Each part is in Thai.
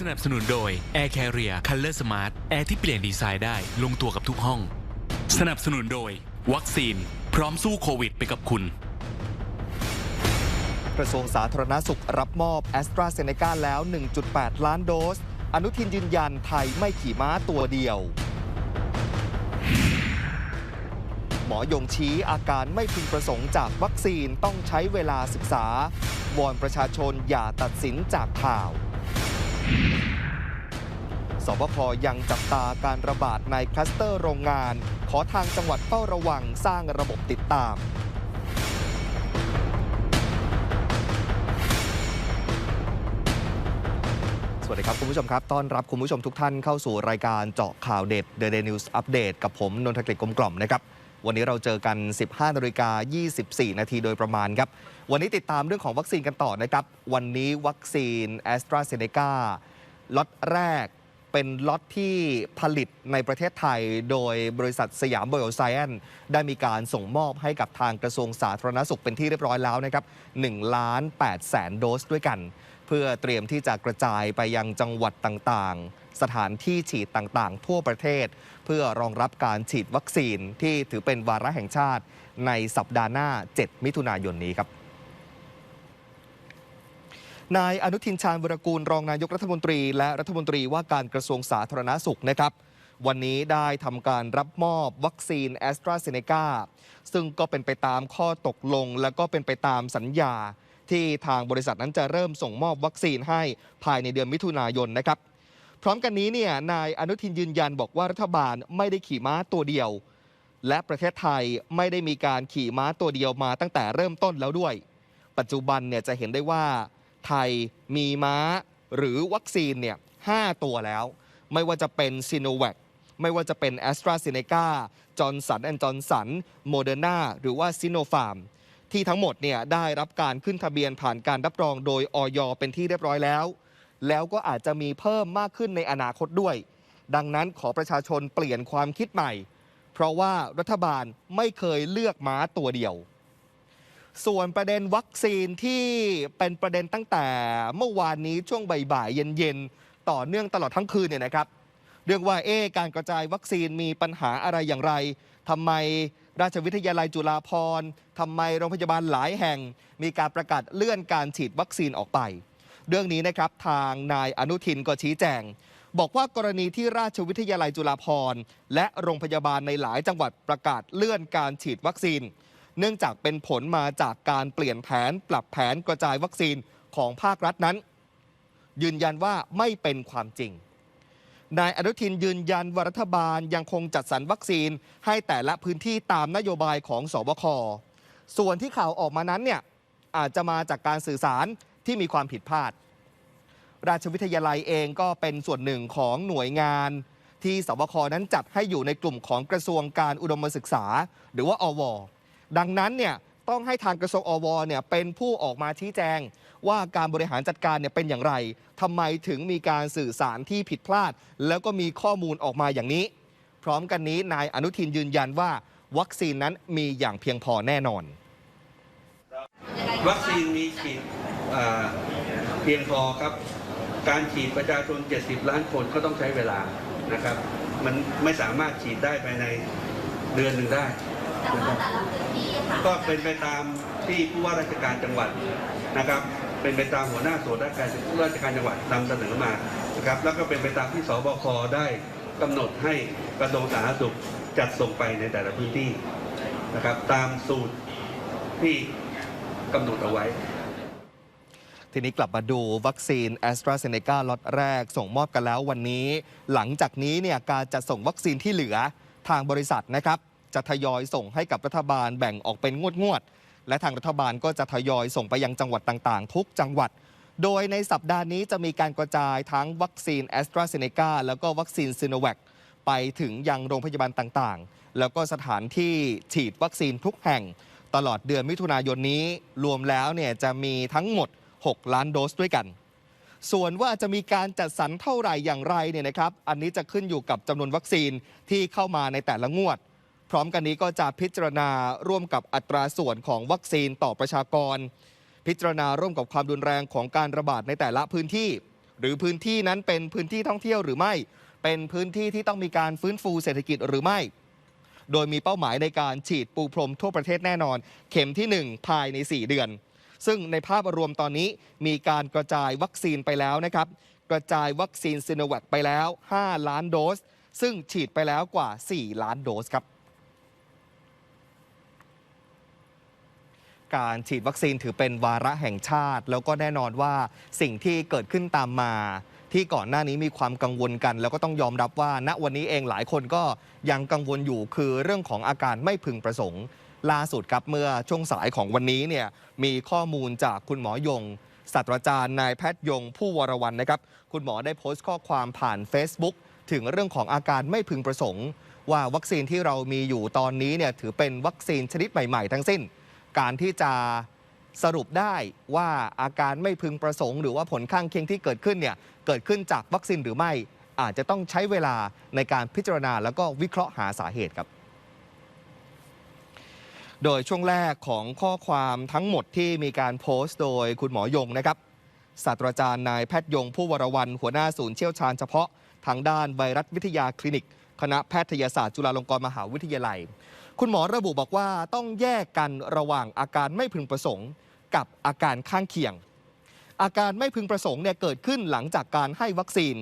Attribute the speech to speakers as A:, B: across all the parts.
A: สนับสนุนโดย Air Carrier Color Smart แอร์ที่เปลี่ยนดีไซน์ได้ลงตัวกับทุกห้อง สนับสนุนโดย วัคซีน พร้อมสู้โควิดไปกับคุณ
B: กระทรวงสาธารณสุขรับมอบแอสตราเซเนกาแล้ว 1.8 ล้านโดส อนุทินยืนยันไทยไม่ขี่ม้าตัวเดียว หมอยงชี้อาการไม่พึงประสงค์จากวัคซีนต้องใช้เวลาศึกษา วอนประชาชนอย่าตัดสินจากข่าว สบคยังจับตาการระบาดในคลัสเตอร์โรงงาน ขอทางจังหวัดเฝ้าระวังสร้างระบบติดตาม สวัสดีครับคุณผู้ชมครับ ต้อนรับคุณผู้ชมทุกท่านเข้าสู่รายการเจาะข่าวเด็ด The Day News Update กับผมนนทกฤษกลมกล่อมนะครับ วันนี้เราเจอกัน 15นาฬิกา24 นาทีโดยประมาณครับ วันนี้ติดตามเรื่องของวัคซีนกันต่อนะครับ วันนี้วัคซีน a s t r a z เซ e c a ล็อตแรกเป็นล็อตที่ผลิตในประเทศไทย โดยบริษัทสยามไบโอไซแอนได้มีการส่งมอบให้กับทางกระทรวงสาธารณสุขเป็นที่เรียบร้อยแล้วนะครับ1ล้าน8แสนโดสด้วยกัน เพื่อเตรียมที่จะกระจายไปยังจังหวัดต่างๆ สถานที่ฉีดต่างๆ ทั่วประเทศ เพื่อรองรับการฉีดวัคซีนที่ถือเป็นวาระแห่งชาติในสัปดาห์หน้า 7 มิถุนายนนี้ครับนายอนุทินชาญวรกูลรองนายกรัฐมนตรี และรัฐมนตรีว่าการกระทรวงสาธารณาสุขนะครับวันนี้ได้ทำการรับมอบวัคซีนแอสตราเซเนกาซึ่งก็เป็นไปตามข้อตกลง และก็เป็นไปตามสัญญา ที่ทางบริษัทนั้นจะเริ่มส่งมอบวัคซีนให้ภายในเดือนมิถุนายนนะครับ พร้อมกันนี้เนี่ยนายอนุทินยืนยันบอกว่ารัฐบาลไม่ได้ขี่ม้าตัวเดียว และประเทศไทยไม่ได้มีการขี่ม้าตัวเดียวมาตั้งแต่เริ่มต้นแล้วด้วย ปัจจุบันเนี่ยจะเห็นได้ว่า ไทยมีม้าหรือวัคซีนเนี่ยห้าตัวแล้ว ไม่ว่าจะเป็นซีโนแวคไม่ว่าจะเป็นแอสตราเซเนกาจอร์นสันแอนด์จอร์นสันโมเดอร์นาหรือว่าซิโนฟาร์ม ที่ทั้งหมดเนี่ยได้รับการขึ้นทะเบียนผ่านการรับรองโดยออยเป็นที่เรียบร้อยแล้ว แล้วก็อาจจะมีเพิ่มมากขึ้นในอนาคตด้วย ดังนั้นขอประชาชนเปลี่ยนความคิดใหม่ เพราะว่ารัฐบาลไม่เคยเลือกม้าตัวเดียว ส่วนประเด็นวัคซีนที่เป็นประเด็นตั้งแต่เมื่อวานนี้ช่วงบ่ายๆเย็นๆต่อเนื่องตลอดทั้งคืนเนี่ยนะครับเรื่องว่าเอ๊การกระจายวัคซีนมีปัญหาอะไรอย่างไรทำไมราชวิทยาลัยจุฬาภรณ์ทำไมโรงพยาบาลหลายแห่ง มีการประกาศเลื่อนการฉีดวัคซีนออกไป เรื่องนี้นะครับทางนายอนุทินก็ชี้แจง บอกว่ากรณีที่ราชวิทยาลัยจุฬาภรณ์และโรงพยาบาลในหลายจังหวัดประกาศเลื่อนการฉีดวัคซีน เนื่องจากเป็นผลมาจากการเปลี่ยนแผนปรับแผนกระจายวัคซีนของภาครัฐนั้น ยืนยันว่าไม่เป็นความจริง นายอนุทินยืนยันว่ารัฐบาลยังคงจัดสรรวัคซีน ให้แต่ละพื้นที่ตามนโยบายของสบค ส่วนที่ข่าวออกมานั้นเนี่ยอาจจะมาจากการสื่อสารที่มีความผิดพลาด ราชวิทยาลัยเองก็เป็นส่วนหนึ่งของหน่วยงาน ที่สบคนั้นจัดให้อยู่ในกลุ่มของกระทรวงการอุดมศึกษา หรือว่าอวดังนั้นเนี่ย ต้องให้ทางกระทรวงอวเนี่ยเป็นผู้ออกมาชี้แจง ว่าการบริหารจัดการเนี่ยเป็นอย่างไรทำไมถึงมีการสื่อสารที่ผิดพลาด แล้วก็มีข้อมูลออกมาอย่างนี้ พร้อมกันนี้นายอนุทินยืนยันว่า วัคซีนนั้นมีอย่างเพียงพอแน่นอน
C: วัคซีนมีฉีดเพียงพอครับ การฉีดประชาชน 70 ล้านคนก็ต้องใช้เวลานะครับ มันไม่สามารถฉีดได้ภายในเดือนหนึ่งได้นะครับ ก็เป็นไปตามที่ผู้ว่าราชการจังหวัดนะครับ เป็นไปตามหัวหน้าส่วนราชการผู้ว่าราชการจังหวัดนำเสนอมานะครับ แล้วก็เป็นไปตามที่สบคได้กำหนดให้กระทรวงสาธารณสุขจัดส่งไปในแต่ละพื้นที่นะครับ ตามสูตรที่กำหนดเอาไว้
B: ทีนี้กลับมาดูวัคซีนแอสตราเซเนกาล็อตแรกส่งมอบกันแล้ววันนี้ หลังจากนี้เนี่ยการจะส่งวัคซีนที่เหลือทางบริษัทนะครับ จะทยอยส่งให้กับรัฐบาลแบ่งออกเป็นงวดๆ และทางรัฐบาลก็จะทยอยส่งไปยังจังหวัดต่างๆ ทุกจังหวัด โดยในสัปดาห์นี้จะมีการกระจายทั้งวัคซีนแอสตราเซเนกาแล้วก็วัคซีนซีโนแวคไปถึงยังโรงพยาบาลต่างๆ แล้วก็สถานที่ฉีดวัคซีนทุกแห่ง ตลอดเดือนมิถุนายนนี้รวมแล้วเนี่ยจะมีทั้งหมด 6 ล้านโดสด้วยกันส่วนว่าจะมีการจัดสรรเท่าไหร่อย่างไรเนี่ยนะครับ อันนี้จะขึ้นอยู่กับจำนวนวัคซีนที่เข้ามาในแต่ละงวด พร้อมกันนี้ก็จะพิจารณาร่วมกับอัตราส่วนของวัคซีนต่อประชากร พิจารณาร่วมกับความรุนแรงของการระบาดในแต่ละพื้นที่ หรือพื้นที่นั้นเป็นพื้นที่ท่องเที่ยวหรือไม่ เป็นพื้นที่ที่ต้องมีการฟื้นฟูเศรษฐกิจหรือไม่ โดยมีเป้าหมายในการฉีดปูพรมทั่วประเทศแน่นอน เข็มที่ 1 ภายใน 4 เดือน ซึ่งในภาพรวมตอนนี้มีการกระจายวัคซีนไปแล้วนะครับกระจายวัคซีนซิโนแวคไปแล้ว 5 ล้านโดส ซึ่งฉีดไปแล้วกว่า 4 ล้านโดสครับ การฉีดวัคซีนถือเป็นวาระแห่งชาติ แล้วก็แน่นอนว่าสิ่งที่เกิดขึ้นตามมา ที่ก่อนหน้านี้มีความกังวลกัน แล้วก็ต้องยอมรับว่า ณวันนี้เองหลายคนก็ยังกังวลอยู่คือเรื่องของอาการไม่พึงประสงค์ล่าสุดครับเมื่อช่วงสายของวันนี้เนี่ยมีข้อมูลจากคุณหมอยงศาสตราจารย์นายแพทย์ยงผู้วรวันนะครับ คุณหมอได้โพสต์ข้อความผ่าน Facebook ถึงเรื่องของอาการไม่พึงประสงค์ ว่าวัคซีนที่เรามีอยู่ตอนนี้เนี่ยถือเป็นวัคซีนชนิดใหม่ ๆ ทั้งสิ้น การที่จะสรุปได้ว่าอาการไม่พึงประสงค์ หรือว่าผลข้างเคียงที่เกิดขึ้นเนี่ยเกิดขึ้นจากวัคซีนหรือไม่ อาจจะต้องใช้เวลาในการพิจารณาแล้วก็วิเคราะห์หาสาเหตุครับ โดยช่วงแรกของข้อความทั้งหมดที่มีการโพสต์โดยคุณหมอยงนะครับศาสตราจารย์นายแพทย์ยงผู้วรวันหัวหน้าศูนย์เชี่ยวชาญเฉพาะทางด้านไวรัสวิทยาคลินิก คณะแพทยศาสตร์จุฬาลงกรณ์มหาวิทยาลัย คุณหมอระบุบอกว่าต้องแยกกันระหว่างอาการไม่พึงประสงค์ กับอาการข้างเคียง อาการไม่พึงประสงค์เนี่ยเกิดขึ้นหลังจากการให้วัคซีน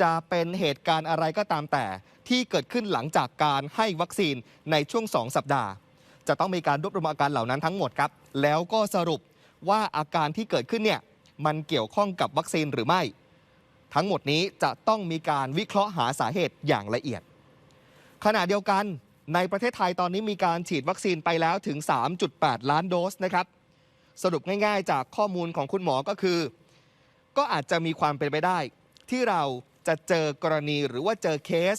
B: จะเป็นเหตุการณ์อะไรก็ตามแต่ ที่เกิดขึ้นหลังจากการให้วัคซีนในช่วง 2 สัปดาห์ จะต้องมีการรวบรวมอาการเหล่านั้นทั้งหมดครับ แล้วก็สรุปว่าอาการที่เกิดขึ้นเนี่ยมันเกี่ยวข้องกับวัคซีนหรือไม่ ทั้งหมดนี้จะต้องมีการวิเคราะห์หาสาเหตุอย่างละเอียด ขณะเดียวกัน ในประเทศไทยตอนนี้มีการฉีดวัคซีนไปแล้วถึง 3.8 ล้านโดสนะครับ สรุปง่ายๆ จากข้อมูลของคุณหมอก็คือ ก็อาจจะมีความเป็นไปได้ ที่เราจะเจอกรณีหรือว่าเจอเคส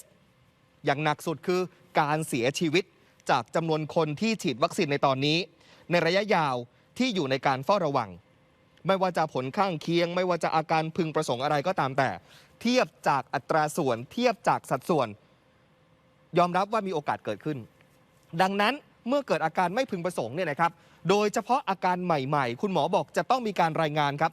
B: อย่างหนักสุดคือการเสียชีวิตจากจำนวนคนที่ฉีดวัคซีนในตอนนี้ ในระยะยาวที่อยู่ในการเฝ้าระวัง ไม่ว่าจะผลข้างเคียง ไม่ว่าจะอาการพึงประสงค์อะไรก็ตามแต่ เทียบจากอัตราส่วน เทียบจากสัดส่วน ยอมรับว่ามีโอกาสเกิดขึ้น ดังนั้นเมื่อเกิดอาการไม่พึงประสงค์เนี่ยนะครับ โดยเฉพาะอาการใหม่ๆ คุณหมอบอกจะต้องมีการรายงานครับ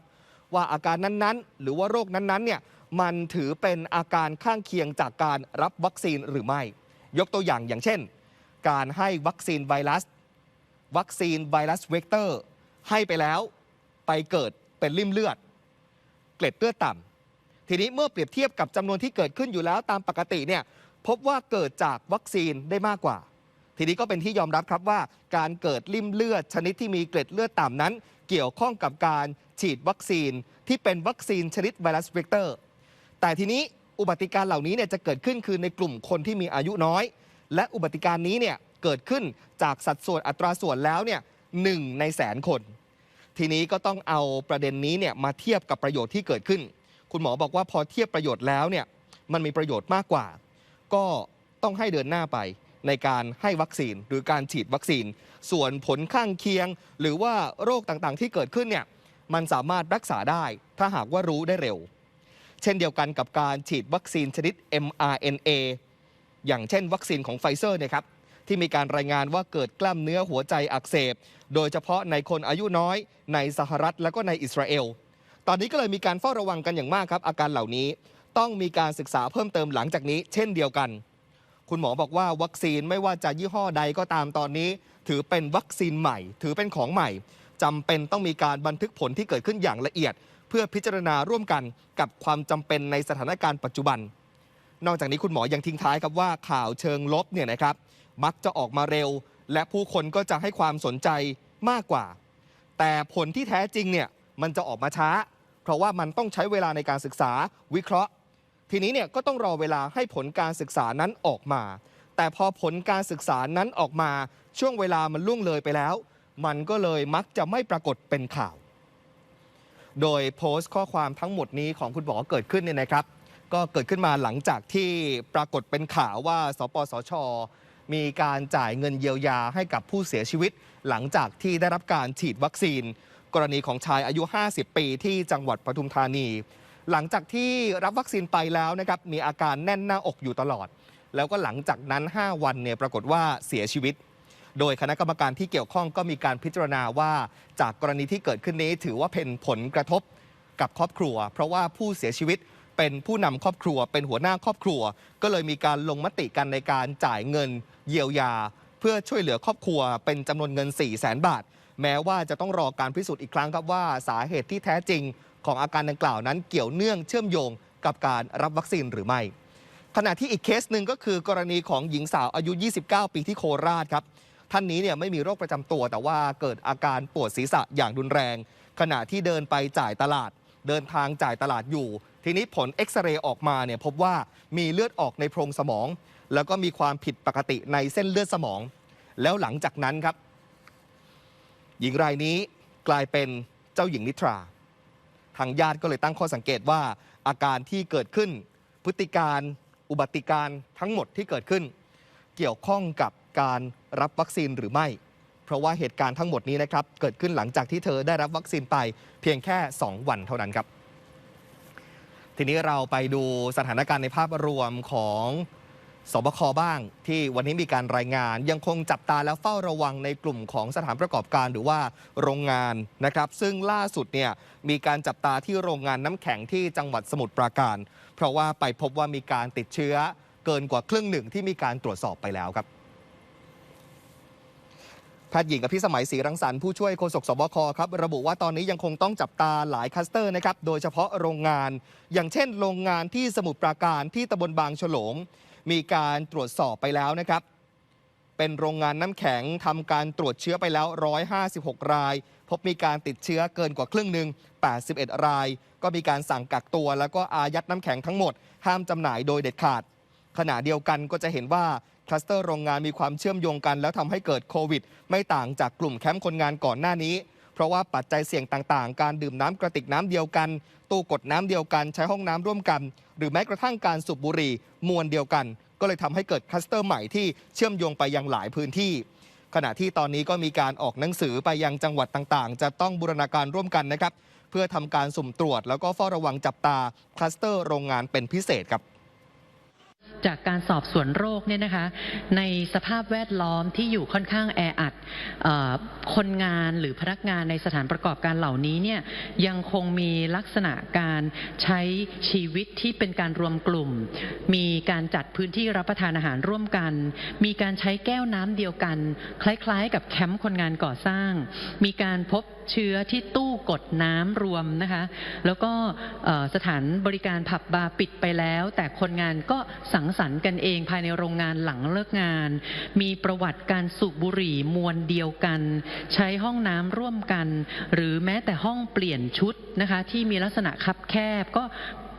B: ว่าอาการนั้นๆ หรือว่าโรคนั้นๆเนี่ยมันถือเป็นอาการข้างเคียงจากการรับวัคซีนหรือไม่ ยกตัวอย่างอย่างเช่น การให้วัคซีนไวรัส วัคซีนไวรัสเวกเตอร์ ให้ไปแล้วไปเกิดเป็นริ่มเลือด เกล็ดเลือดต่ำทีนี้เมื่อเปรียบเทียบกับจำนวนที่เกิดขึ้นอยู่แล้วตามปกติเนี่ย พบว่าเกิดจากวัคซีนได้มากกว่า ทีนี้ก็เป็นที่ยอมรับครับว่า การเกิดริ่มเลือดชนิดที่มีเกล็ดเลือดต่ำนั้น เกี่ยวข้องกับการฉีดวัคซีนที่เป็นวัคซีนชนิดไวรัสเวกเตอร์ แต่ทีนี้อุบัติการเหล่านี้เนี่ยจะเกิดขึ้นคือในกลุ่มคนที่มีอายุน้อย และอุบัติการนี้เนี่ยเกิดขึ้นจากสัดส่วนอัตราส่วนแล้วเนี่ยหนึ่งในแสนคน ทีนี้ก็ต้องเอาประเด็นนี้เนี่ยมาเทียบกับประโยชน์ที่เกิดขึ้น คุณหมอบอกว่าพอเทียบประโยชน์แล้วเนี่ยมันมีประโยชน์มากกว่า ก็ต้องให้เดินหน้าไปในการให้วัคซีนหรือการฉีดวัคซีน ส่วนผลข้างเคียง หรือว่าโรคต่างๆ ที่เกิดขึ้นเนี่ยมันสามารถรักษาได้ถ้าหากว่ารู้ได้เร็ว เช่นเดียวกันกับการฉีดวัคซีนชนิด mRNA อย่างเช่น วัคซีนของไฟเซอร์เนี่ยครับที่มีการรายงานว่าเกิดกล้ามเนื้อหัวใจอักเสบ โดยเฉพาะในคนอายุน้อย ในสหรัฐและก็ในอิสราเอล ตอนนี้ก็เลยมีการเฝ้าระวังกันอย่างมากครับ อาการเหล่านี้ ต้องมีการศึกษาเพิ่มเติมหลังจากนี้ เช่นเดียวกัน คุณหมอบอกว่าวัคซีนไม่ว่าจะยี่ห้อใดก็ตามตอนนี้ ถือเป็นวัคซีนใหม่ ถือเป็นของใหม่จำเป็นต้องมีการบันทึกผลที่เกิดขึ้นอย่างละเอียด เพื่อพิจารณาร่วมกันกับความจำเป็นในสถานการณ์ปัจจุบัน นอกจากนี้คุณหมอยังทิ้งท้ายครับว่าข่าวเชิงลบเนี่ยนะครับ มักจะออกมาเร็ว และผู้คนก็จะให้ความสนใจมากกว่า แต่ผลที่แท้จริงเนี่ยมันจะออกมาช้า เพราะว่ามันต้องใช้เวลาในการศึกษาวิเคราะห์ ทีนี้เนี่ยก็ต้องรอเวลาให้ผลการศึกษานั้นออกมา แต่พอผลการศึกษานั้นออกมา ช่วงเวลามันล่วงเลยไปแล้ว มันก็เลยมักจะไม่ปรากฏเป็นข่าว โดยโพสต์ข้อความทั้งหมดนี้ของคุณหมอเกิดขึ้นเนี่ยนะครับ ก็เกิดขึ้นมาหลังจากที่ปรากฏเป็นข่าวว่า สปสช มีการจ่ายเงินเยียวยาให้กับผู้เสียชีวิต หลังจากที่ได้รับการฉีดวัคซีน กรณีของชายอายุ 50 ปีที่จังหวัดปทุมธานี หลังจากที่รับวัคซีนไปแล้วนะครับมีอาการแน่นหน้าอกอยู่ตลอด แล้วก็หลังจากนั้น 5 วันเนี่ยปรากฏว่าเสียชีวิต โดยคณะกรรมการที่เกี่ยวข้องก็มีการพิจารณาว่าจากกรณีที่เกิดขึ้นนี้ ถือว่าเป็นผลกระทบกับครอบครัว เพราะว่าผู้เสียชีวิตเป็นผู้นำครอบครัว เป็นหัวหน้าครอบครัว ก็เลยมีการลงมติกันในการจ่ายเงิน เยียวยา เพื่อช่วยเหลือครอบครัว เป็นจำนวนเงิน4 0 0แสนบาท แม้ว่าจะต้องรอการพิสูจน์อีกครั้งครับว่าสาเหตุที่แท้จริง ของอาการดังกล่าวนั้นเกี่ยวเนื่องเชื่อมโยงกับการรับวัคซีนหรือไม่ ขณะที่อีกเคสหนึ่งก็คือกรณีของหญิงสาวอายุ 29 ปีที่โคราชครับท่านนี้เนี่ยไม่มีโรคประจำตัว แต่ว่าเกิดอาการปวดศีรษะอย่างรุนแรง ขณะที่เดินไปจ่ายตลาด เดินทางจ่ายตลาดอยู่ ทีนี้ผลเอ็กซเรย์ออกมาเนี่ยพบว่ามีเลือดออกในโพรงสมอง แล้วก็มีความผิดปกติในเส้นเลือดสมอง แล้วหลังจากนั้นครับ หญิงรายนี้กลายเป็นเจ้าหญิงนิทราางญาติก็เลยตั้งข้อสังเกตว่าอาการที่เกิดขึ้น พฤติการอุบัติการทั้งหมดที่เกิดขึ้น เกี่ยวข้องกับการรับวัคซีนหรือไม่ เพราะว่าเหตุการณ์ทั้งหมดนี้นะครับเกิดขึ้นหลังจากที่เธอได้รับวัคซีนไปเพียงแค่ 2 วันเท่านั้นครับ ทีนี้เราไปดูสถานการณ์ในภาพรวมของ สบคบ้างที่วันนี้มีการรายงาน ยังคงจับตาและเฝ้าระวังในกลุ่มของสถานประกอบการหรือว่าโรงงานนะครับ ซึ่งล่าสุดเนี่ยมีการจับตาที่โรงงานน้ำแข็งที่จังหวัดสมุทรปราการ เพราะว่าไปพบว่ามีการติดเชื้อเกินกว่าครึ่งหนึ่งที่มีการตรวจสอบไปแล้วครับแพทย์หญิงอภิสมัยศรีรังสรรค์ผู้ช่วยโฆษกสบคครับระบุว่าตอนนี้ยังคงต้องจับตาหลายคัสเตอร์นะครับโดยเฉพาะโรงงาน อย่างเช่น โรงงานที่สมุทรปราการที่ตำบลบางฉลง มีการตรวจสอบไปแล้วนะครับ เป็นโรงงานน้ำแข็งทำการตรวจเชื้อไปแล้ว 156 ราย พบมีการติดเชื้อเกินกว่าครึ่งหนึ่ง81 ราย ก็มีการสั่งกักตัว แล้วก็อายัดน้ำแข็งทั้งหมด ห้ามจำหน่ายโดยเด็ดขาด ขณะเดียวกันก็จะเห็นว่าคลัสเตอร์โรงงานมีความเชื่อมโยงกัน แล้วทำให้เกิดโควิด ไม่ต่างจากกลุ่มแคมป์คนงานก่อนหน้านี้ เพราะว่าปัจจัยเสี่ยงต่างๆ การดื่มน้ำกระติกน้ำเดียวกัน ตู้กดน้ำเดียวกันใช้ห้องน้ำร่วมกัน หรือแม้กระทั่งการสูบบุหรี่มวลเดียวกัน ก็เลยทำให้เกิดคลัสเตอร์ใหม่ที่เชื่อมโยงไปยังหลายพื้นที่ขณะที่ตอนนี้ก็มีการออกหนังสือไปยังจังหวัดต่างๆ จะต้องบูรณาการร่วมกันนะครับ เพื่อทำการสุ่มตรวจแล้วก็เฝ้าระวังจับตาคลัสเตอร์โรงงานเป็นพิเศษครับ
D: จากการสอบสวนโรคเนี่ยนะคะในสภาพแวดล้อมที่อยู่ค่อนข้างแออัดอคนงานหรือพนักงานในสถานประกอบการเหล่านี้เนี่ยยังคงมีลักษณะการใช้ชีวิตที่เป็นการรวมกลุ่ม มีการจัดพื้นที่รับประทานอาหารร่วมกัน มีการใช้แก้วน้ำเดียวกัน คล้ายๆ กับแคมป์คนงานก่อสร้าง มีการพบเชื้อที่ตู้กดน้ำรวมนะคะ แล้วก็สถานบริการผับบาร์ปิดไปแล้ว แต่คนงานก็สังสรรค์กันเองภายในโรงงานหลังเลิกงาน มีประวัติการสูบบุหรี่มวลเดียวกัน ใช้ห้องน้ำร่วมกัน หรือแม้แต่ห้องเปลี่ยนชุดนะคะ ที่มีลักษณะคับแคบก็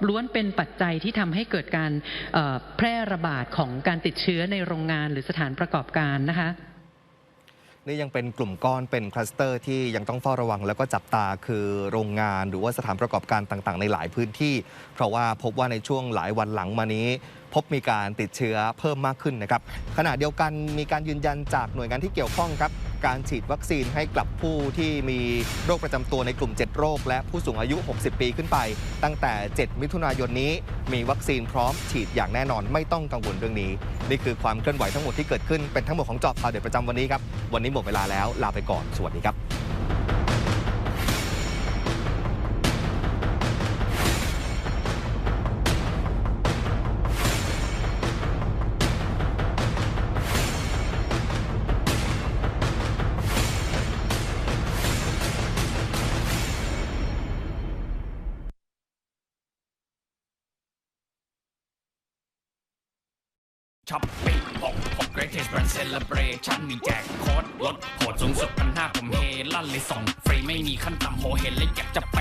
D: ล้วนเป็นปัจจัยที่ทำให้เกิดการแพร่ระบาดของการติดเชื้อในโรงงานหรือสถานประกอบการนะคะ
B: นี่ยังเป็นกลุ่มก้อนเป็นคลัสเตอร์ที่ยังต้องเฝ้าระวัง แล้วก็จับตาคือโรงงานหรือว่าสถานประกอบการต่างๆ ในหลายพื้นที่ เพราะว่าพบว่าในช่วงหลายวันหลังมานี้ พบมีการติดเชื้อเพิ่มมากขึ้นนะครับขณะเดียวกันมีการยืนยันจากหน่วยงานที่เกี่ยวข้องครับการฉีดวัคซีนให้กับผู้ที่มีโรคประจำตัวในกลุ่ม 7 โรค และผู้สูงอายุ 60 ปีขึ้นไป ตั้งแต่ 7 มิถุนายนนี้ มีวัคซีนพร้อมฉีดอย่างแน่นอนไม่ต้องกังวลเรื่องนี้ นี่คือความเคลื่อนไหวทั้งหมดที่เกิดขึ้นเป็นทั้งหมดของจอบข่าวเด็ดประจำวันนี้ครับ วันนี้หมดเวลาแล้วลาไปก่อน สวัสดีครับ
E: ช้อปปี้หกหกเกรทแบรนด์เซเลบรชั่นมีแจกโค้ดลดโหดสูงสุดพันห้าผมเฮลั่นเลยส่งฟรีไม่มีขั้นต่ำโหเห็นเลยอยากจะไป